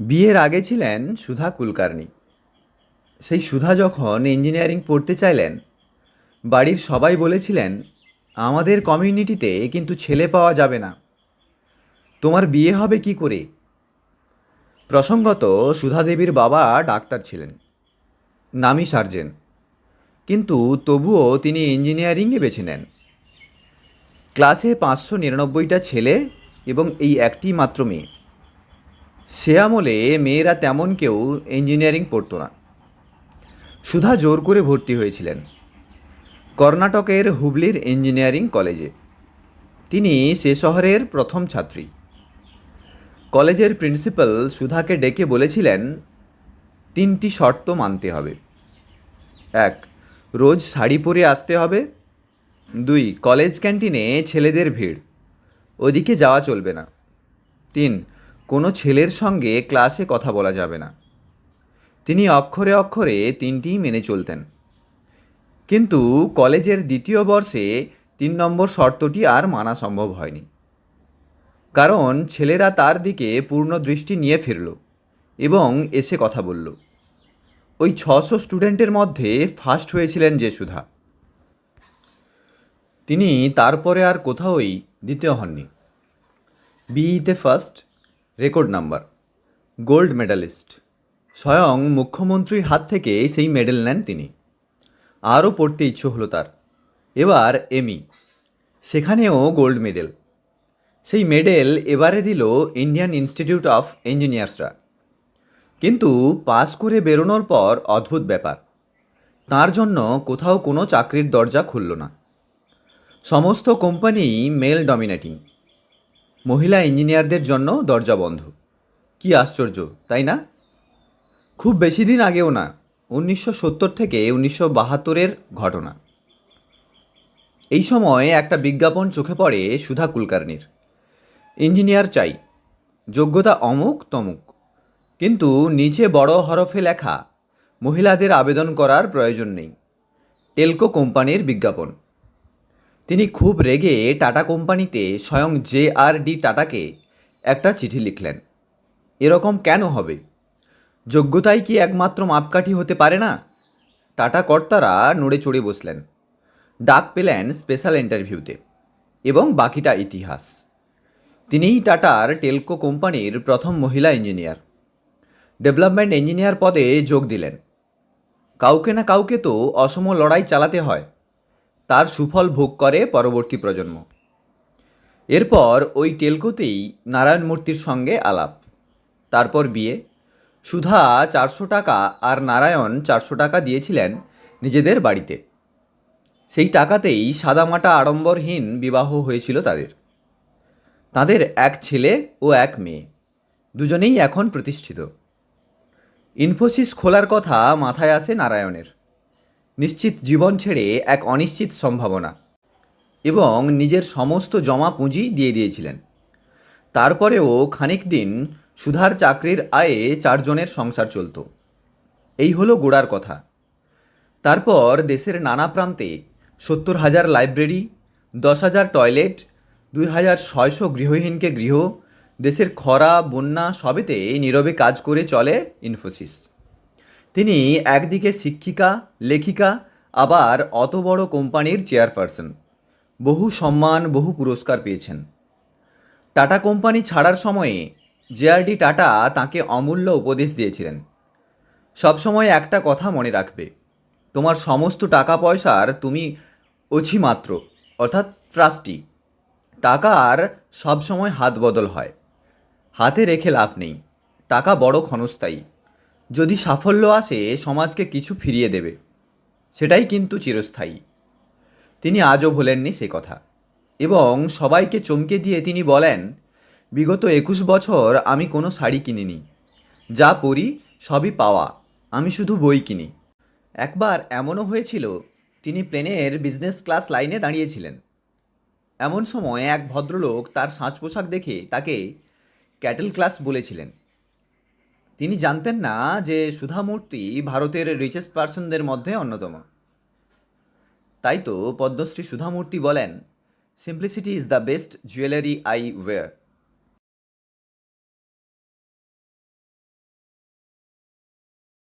বিয়ের আগে ছিলেন সুধা কুলকার্নি। সেই সুধা যখন ইঞ্জিনিয়ারিং পড়তে চাইলেন, বাড়ির সবাই বলেছিলেন, আমাদের কমিউনিটিতে কিন্তু ছেলে পাওয়া যাবে না। তোমার বিয়ে হবে কি করে? প্রসঙ্গত সুধা দেবীর বাবা ডাক্তার ছিলেন, নামি সার্জেন। কিন্তু তবুও তিনি ইঞ্জিনিয়ারিংয়ে বেছে নেন। ক্লাসে পাঁচশো নিরানব্বইটা ছেলে এবং এই একটি মাত্র মেয়ে। সে আমলে মেয়েরা তেমন কেউ ইঞ্জিনিয়ারিং পড়তো না। সুধা জোর করে ভর্তি হয়েছিলেন কর্ণাটকের হুবলির ইঞ্জিনিয়ারিং কলেজে তিনি সে শহরের প্রথম ছাত্রী। কলেজের প্রিন্সিপাল সুধাকে ডেকে বলেছিলেন, তিনটি শর্ত মানতে হবে। এক, রোজ শাড়ি পরে আসতে হবে। দুই, কলেজ ক্যান্টিনে ছেলেদের ভিড়। ওদিকে যাওয়া চলবে না। তিন কোনো ছেলের সঙ্গে ক্লাসে কথা বলা যাবে না। তিনি অক্ষরে অক্ষরে তিনটিই মেনে চলতেন। কিন্তু কলেজের দ্বিতীয় বর্ষে তিন নম্বর শর্তটি আর মানা সম্ভব হয়নি। কারণ ছেলেরা তার দিকে পূর্ণ দৃষ্টি নিয়ে ফিরল এবং এসে কথা বলল। ওই ছশো স্টুডেন্টের মধ্যে ফার্স্ট হয়েছিলেন যে সুধা তিনি তারপরে আর কোথাওই দ্বিতীয় হননি। বিইতে first record number, gold medalist. স্বয়ং মুখ্যমন্ত্রীর হাত থেকে সেই মেডেল নেন তিনি। আরও পড়তে ইচ্ছে হলো তার। এবার এমি, সেখানেও গোল্ড মেডেল। সেই মেডেল এবারে দিল ইন্ডিয়ান ইনস্টিটিউট অফ ইঞ্জিনিয়ার্সরা। কিন্তু পাস করে বেরোনোর পর অদ্ভুত ব্যাপার। তার জন্য কোথাও কোনো চাকরির দরজা খুলল না। সমস্ত কোম্পানি মেল ডমিনেটিং। মহিলা ইঞ্জিনিয়ারদের জন্য দরজা বন্ধ। কি আশ্চর্য, তাই না? খুব বেশি দিন আগেও না, উনিশশো সত্তর থেকে উনিশশো বাহাত্তরের ঘটনা। এই সময় একটা বিজ্ঞাপন চোখে পড়ে সুধা কুলকার্নির। ইঞ্জিনিয়ার চাই, যোগ্যতা অমুক তমুক। কিন্তু নিচে বড় হরফে লেখা, মহিলাদের আবেদন করার প্রয়োজন নেই। টেলকো কোম্পানির বিজ্ঞাপন। তিনি খুব রেগে টাটা কোম্পানিতে স্বয়ং জে আর ডি টাটাকে একটা চিঠি লিখলেন। এরকম কেন হবে? যোগ্যতাই কি একমাত্র মাপকাঠি হতে পারে না? টাটা কর্তারা নড়ে চড়ে বসলেন, ডাক পেলেন স্পেশাল ইন্টারভিউতে এবং বাকিটা ইতিহাস। তিনিই টাটার টেলকো কোম্পানির প্রথম মহিলা ইঞ্জিনিয়ার। ডেভেলপমেন্ট ইঞ্জিনিয়ার পদে যোগ দিলেন। কাউকে না কাউকে তো অসম লড়াই চালাতে হয়। তার সুফল ভোগ করে পরবর্তী প্রজন্ম। এরপর ওই টেলকোতেই নারায়ণ মূর্তির সঙ্গে আলাপ। তারপর বিয়ে। সুধা চারশো টাকা আর নারায়ণ চারশো টাকা দিয়েছিলেন নিজেদের বাড়িতে। সেই টাকাতেই সাদামাটা আড়ম্বরহীন বিবাহ হয়েছিল তাদের। তাদের এক ছেলে ও এক মেয়ে। দুজনেই এখন প্রতিষ্ঠিত। ইনফোসিস খোলার কথা মাথায় আসে নারায়ণের। নিশ্চিত জীবন ছেড়ে এক অনিশ্চিত সম্ভাবনা এবং নিজের সমস্ত জমা পুঁজি দিয়ে দিয়েছিলেন। তারপরেও খানিক দিন সুধার চাকরির আয়ে চারজনের সংসার চলত। এই হলো গোড়ার কথা। তারপর দেশের নানা প্রান্তে সত্তর হাজার লাইব্রেরি, দশ হাজার টয়লেট, দুই হাজার ছয়শো গৃহহীনকে গৃহ, দেশের খরা, বন্যা সবেতে নীরবে কাজ করে চলে ইনফোসিস। তিনি একদিকে শিক্ষিকা, লেখিকা, আবার অত বড় কোম্পানির চেয়ারপারসন। বহু সম্মান, বহু পুরস্কার পেয়েছেন। টাটা কোম্পানি ছাড়ার সময়ে জেআরডি টাটা তাকে অমূল্য উপদেশ দিয়েছিলেন। সবসময় একটা কথা মনে রাখবে, তোমার সমস্ত টাকা পয়সার তুমি অছি মাত্র অর্থাৎ ট্রাস্টি। টাকার সবসময় হাত বদল হয়। হাতে রেখে লাভ নেই। টাকা বড় ক্ষণস্থায়ী। যদি সাফল্য আসে, সমাজকে কিছু ফিরিয়ে দেবে। সেটাই কিন্তু চিরস্থায়ী। তিনি আজও ভোলেননি সে কথা। এবং সবাইকে চমকে দিয়ে তিনি বলেন, বিগত একুশ বছর আমি কোনো শাড়ি কিনিনি। যা পরি সবই পাওয়া। আমি শুধু বই কিনি। একবার এমনও হয়েছিল, তিনি প্লেনের বিজনেস ক্লাস লাইনে দাঁড়িয়েছিলেন। এমন সময় এক ভদ্রলোক তার সাজ পোশাক দেখে তাকে ক্যাটেল ক্লাস বলেছিলেন। তিনি জানতেন না যে সুধামূর্তি ভারতের রিচেস্ট পার্সনদের মধ্যে অন্যতম। তাই তো পদ্মশ্রী সুধামূর্তি বলেন simplicity is the best jewellery I wear